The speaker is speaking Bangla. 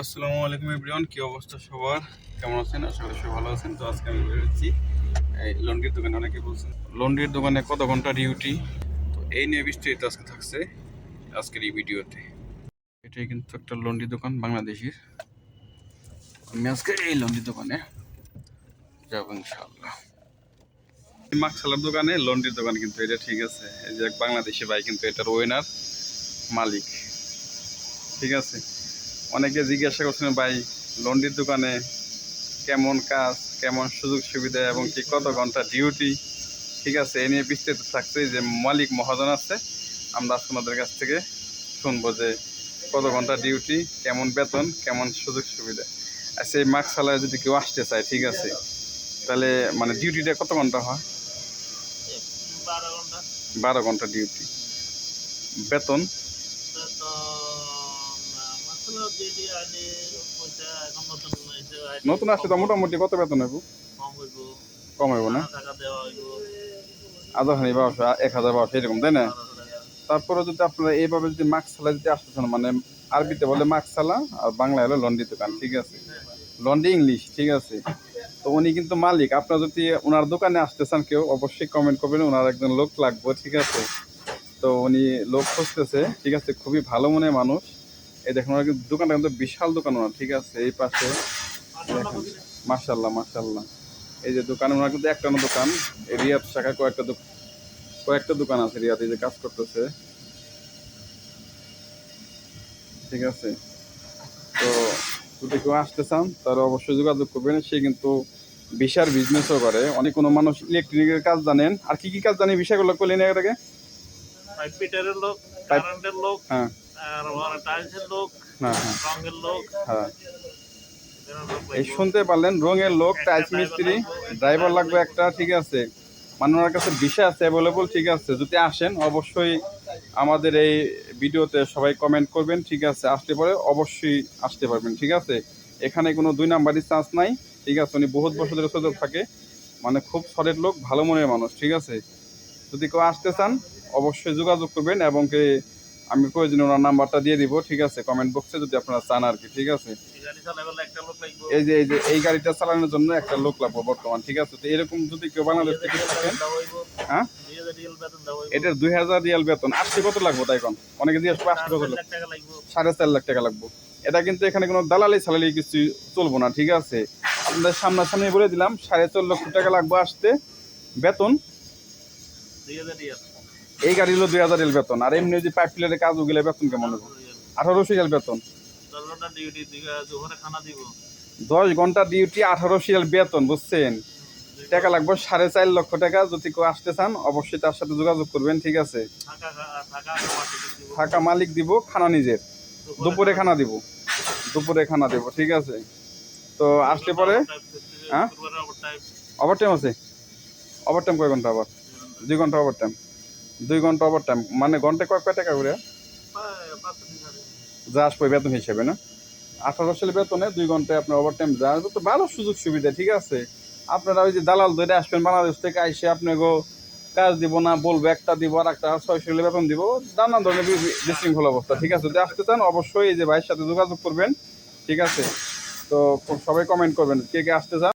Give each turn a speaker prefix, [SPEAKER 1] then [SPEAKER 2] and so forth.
[SPEAKER 1] আসসালামু আলাইকুম এভরিওয়ান, কী অবস্থা সবার? কেমন আছেন? আশা করি সবাই ভালো আছেন। তো আজকে আমি বেরোচ্ছি এই লন্ড্রির দোকানে। অনেকে বলছেন, লন্ড্রির দোকানে কত ঘণ্টা ডিউটি তো এই নিয়ে বিস্তারিত আজকে থাকছে আজকের এই ভিডিওতে। এটাই কিন্তু একটা লন্ড্রি দোকান বাংলাদেশের। আমি আজকে এই লন্ড্রি দোকানে যাব ইনশাআল্লাহ। মাকসালার দোকানে, লন্ড্রির দোকান কিন্তু এটা ঠিক আছে। এই যে বাংলাদেশি ভাই কিন্তু এটার ওয়েনার মালিক। ঠিক আছে? অনেকে জিজ্ঞাসা করছেন ভাই লন্ডির দোকানে কেমন কাজ কেমন সুযোগ সুবিধা এবং কি কত ঘণ্টা ডিউটি? ঠিক আছে এ নিয়ে বিস্তারিত থাকছে যে মালিক মহাজন আছে। আমরা আজকে ওনাদের কাছ থেকে শুনব যে কত ঘণ্টা ডিউটি কেমন বেতন কেমন সুযোগ সুবিধা। আচ্ছা এই মাস্ক চালায় যদি কেউ আসতে চায় ঠিক আছে তাহলে মানে ডিউটিটা কত ঘণ্টা হয়?
[SPEAKER 2] বারো
[SPEAKER 1] ঘণ্টা ডিউটি। বেতন
[SPEAKER 2] নতুন
[SPEAKER 1] আসছে তো মোটামুটি কত বেতন হইব?
[SPEAKER 2] কম হইব।
[SPEAKER 1] না? আধা হানি বারোশো এক হাজার বারোশো এরকম তাই না? তারপরে যদি আপনারা এইভাবে যদি মাস্ক চালা যদি আসতেছেন মানে আরবিতে বলে মাস্ক চালা আর বাংলা হলো লন্ডি দোকান ঠিক আছে? লন্ডি ইংলিশ ঠিক আছে? তো উনি কিন্তু মালিক আপনারা যদি ওনার দোকানে আসতে চান কেউ অবশ্যই কমেন্ট করবেন ওনার একজন লোক লাগবে ঠিক আছে? তো উনি লোক খুঁজতেছে ঠিক আছে? খুবই ভালো মনে মানুষ। এই দেখুন দোকানটা কিন্তু বিশাল দোকান ওনার ঠিক আছে? এই পাশে দেখেন মার্শাল্লাহ মার্শাল্লাহ এই যে দোকান ওনার কিন্তু একটা না দোকান রিয়াদ শাখায় কয়েকটা কয়েকটা দোকান আছে রিয়াদ এই যে কাজ করতেছে। ঠিক আছে? তো যদি কেউ আসতে চান তাহলে অবশ্যই যোগাযোগ করবেন। সে কিন্তু বিশাল বিজনেসও করে। অনেক কোনো মানুষ ইলেকট্রিকের কাজ জানেন। আর কি কি কাজ জানেন বিষয়গুলো করলেন এর আগে?
[SPEAKER 2] পাইপ ফিটারের লোক কারেন্টের লোক।
[SPEAKER 1] হ্যাঁ।
[SPEAKER 2] লোক
[SPEAKER 1] হ্যাঁ হ্যাঁ।
[SPEAKER 2] রঙের লোক।
[SPEAKER 1] হ্যাঁ। এই শুনতে পারলেন রঙের লোক টাইলস মিস্ত্রি ড্রাইভার লাগবে একটা ঠিক আছে। মানে ওনার কাছে বিষয় আছে অ্যাভেলেবল ঠিক আছে। যদি আসেন অবশ্যই আমাদের এই ভিডিওতে সবাই কমেন্ট করবেন ঠিক আছে। আসতে পারে অবশ্যই আসতে পারবেন ঠিক আছে। এখানে কোনো দুই নাম্বারই চান্স নাই ঠিক আছে। উনি বহুত বছর ধরে সুযোগ থাকে। মানে খুব সরের লোক ভালো মনের মানুষ ঠিক আছে। যদি কেউ আসতে চান অবশ্যই যোগাযোগ করবেন এবং কি আমি প্রয়োজনে ওনার নাম্বারটা দিয়ে দিব ঠিক আছে? কমেন্ট বক্সে যদি আপনারা চান আর কি ঠিক আছে?
[SPEAKER 2] এই
[SPEAKER 1] যে এই যে এই গাড়িটা চালানোর জন্য একটা লোক লাগবে বর্তমান ঠিক আছে? তো এরকম যদি কেউ বাংলাদেশ থেকে থাকেন হ্যাঁ? এটার দুই হাজার রিয়াল বেতন। আসতে কত লাগবে তাই কোন অনেকে জিজ্ঞেস করে আসতে কত লাগবে? সাড়ে চার লাখ টাকা লাগবে। এটা কিন্তু এখানে কোনো দালালি সালালি কিছু চলবো না ঠিক আছে? আপনাদের সামনাসামনি বলে দিলাম সাড়ে চার লক্ষ টাকা লাগবে আসতে। বেতন?
[SPEAKER 2] দুই হাজার রিয়াল
[SPEAKER 1] এই গাড়ি হলো দুই হাজার রিয়াল বেতন আর এমনি যদি পাইপ প্লেটের কাজ ওগুলো বেতন কেমন হবে আঠারোশো রিয়াল বেতন।
[SPEAKER 2] দশ ঘণ্টা ডিউটি
[SPEAKER 1] আঠারোশো রিয়াল বেতন বুঝছেন? টাকা লাগবে সাড়ে চার লক্ষ টাকা যদি কেউ আসতে চান অবশ্যই তার সাথে যোগাযোগ করবেন ঠিক আছে?
[SPEAKER 2] থাকা
[SPEAKER 1] মালিক দিব। খানা নিজের। দুপুরে খানা। দিব। দুপুরে খানা দেব ঠিক আছে? তো আসলে পরে? হ্যাঁ? ওভার টাইম আছে? ওভার টাইম কয় ঘণ্টা আবার? দুই ঘণ্টা ওভার টাইম দুই ঘণ্টা ওভার টাইম মানে ঘণ্টা কয় কয় টাকা করে? যা আসবে বেতন হিসেবে, না? আঠারো সালে বেতনে দুই ঘন্টায় আপনার ওভার টাইম যা আসবে, তো ভালো সুযোগ সুবিধা, ঠিক আছে? আপনারা ওই যে দালাল ধরে আসবেন বাংলাদেশ থেকে, আইসে আপনাকে কাজ দিব না, বলব একটা দিব আর একটা ছয়শো হলে বেতন দিব। নানান ধরনের বিশৃঙ্খল অবস্থা, ঠিক আছে? যদি আসতে চান, অবশ্যই এই যে ভাইয়ের সাথে যোগাযোগ করবেন, ঠিক আছে? তো সবাই কমেন্ট করবেন, কে কে আসতে চান।